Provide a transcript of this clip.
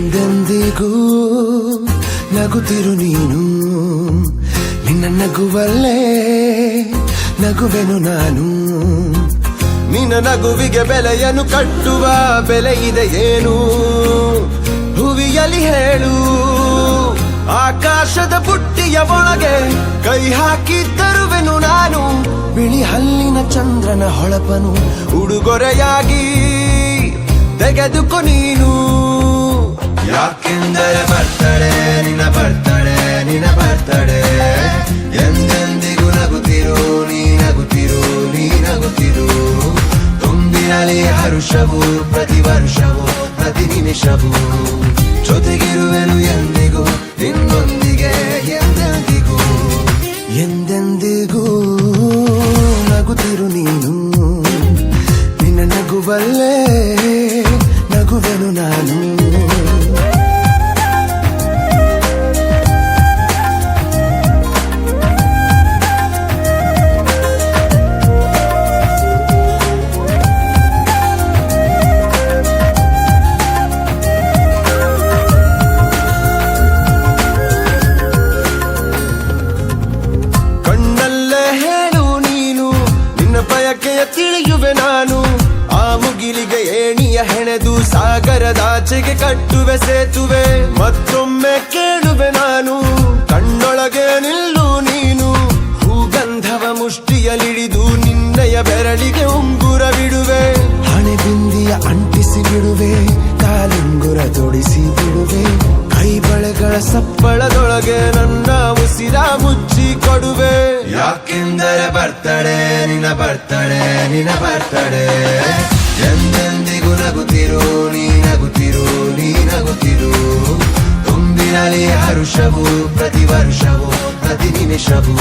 ಎಂದೆಂದಿಗೂ ನಗುತ್ತಿರು ನೀನು. ನಿನ್ನ ನಗುವಲ್ಲೇ ನಗುವೆನು ನಾನು. ನಿನ್ನ ನಗುವಿಗೆ ಬೆಲೆಯನ್ನು ಕಟ್ಟುವ ಬೆಲೆ ಇದೆ ಏನು? ಹುವಿಯಲ್ಲಿ ಹೇಳು. ಆಕಾಶದ ಬುಟ್ಟಿಯ ಒಳಗೆ ಕೈ ಹಾಕಿ ತರುವೆನು ನಾನು. ಬಿಳಿ ಹಲ್ಲಿನ ಚಂದ್ರನ ಹೊಳಪನು ಉಡುಗೊರೆಯಾಗಿ ತೆಗೆದುಕೊ ನೀನು. ಹರುಷವು ಪ್ರತಿ ವರ್ಷವೂ, ಪ್ರತಿ ನಿಮಿಷವೂ. ಜೊತೆಗಿರುವೆನು ಎಂದಿಗೂ, ನಿನ್ನೊಂದಿಗೆ ಎಂದೆಂದಿಗೂ. ಎಂದೆಂದಿಗೂ ನಗುತ್ತಿರು ನೀನು. ನಿನ್ನ ನಗುವಲ್ಲೇ ನಗುವೆನು ನಾನು. ಬಯಕೆಯ ತಿಳಿಯುವೆ ನಾನು? ಆ ಮುಗಿಲಿಗೆ ಏಣಿಯ ಹೆಣೆದು ಸಾಗರದಾಚೆಗೆ ಕಟ್ಟುವೆ, ಸೇತುವೆ. ಮತ್ತೊಮ್ಮೆ ಕೇಳುವೆ ನಾನು, ಕಣ್ಣೊಳಗೆ ನಿಲ್ಲು ನೀನು. ಹೂಗಂಧವ ಮುಷ್ಟಿಯಲಿಡಿದು ನಿನ್ನಯ ಬೆರಳಿಗೆ ಉಂಗುರ ಬಿಡುವೆ. ಹಣೆ ಬಿಂದಿಯ ಅಂಟಿಸಿ ಬಿಡುವೆ, ಕಾಲುಂಗುರ ತೊಡಿಸಿ ಬಿಡುವೆ. ಕೈ ಬಳೆಗಳ ಸಪ್ಪಳದೊಳಗೆ ನನ್ನ ಉಸಿರ ಮುಚ್ಚಿ ಕೊಡುವೆ ಯಾಕೆಂದರೆ ಬರ್ತಡೆ ನಿನ್ನ ಬರ್ತಡೆ ನಿನ್ನ ಬರ್ತಡೆ ಎಂದೆಂದಿಗೂ ನಗುತ್ತಿರು, ನೀ ನಗುತ್ತಿರು ನೀ ನಗುತ್ತಿರು. ತುಂಬಿರಲಿ ಹರುಷವು, ಪ್ರತಿ ವರ್ಷವೂ, ಪ್ರತಿ ನಿಮಿಷವೂ.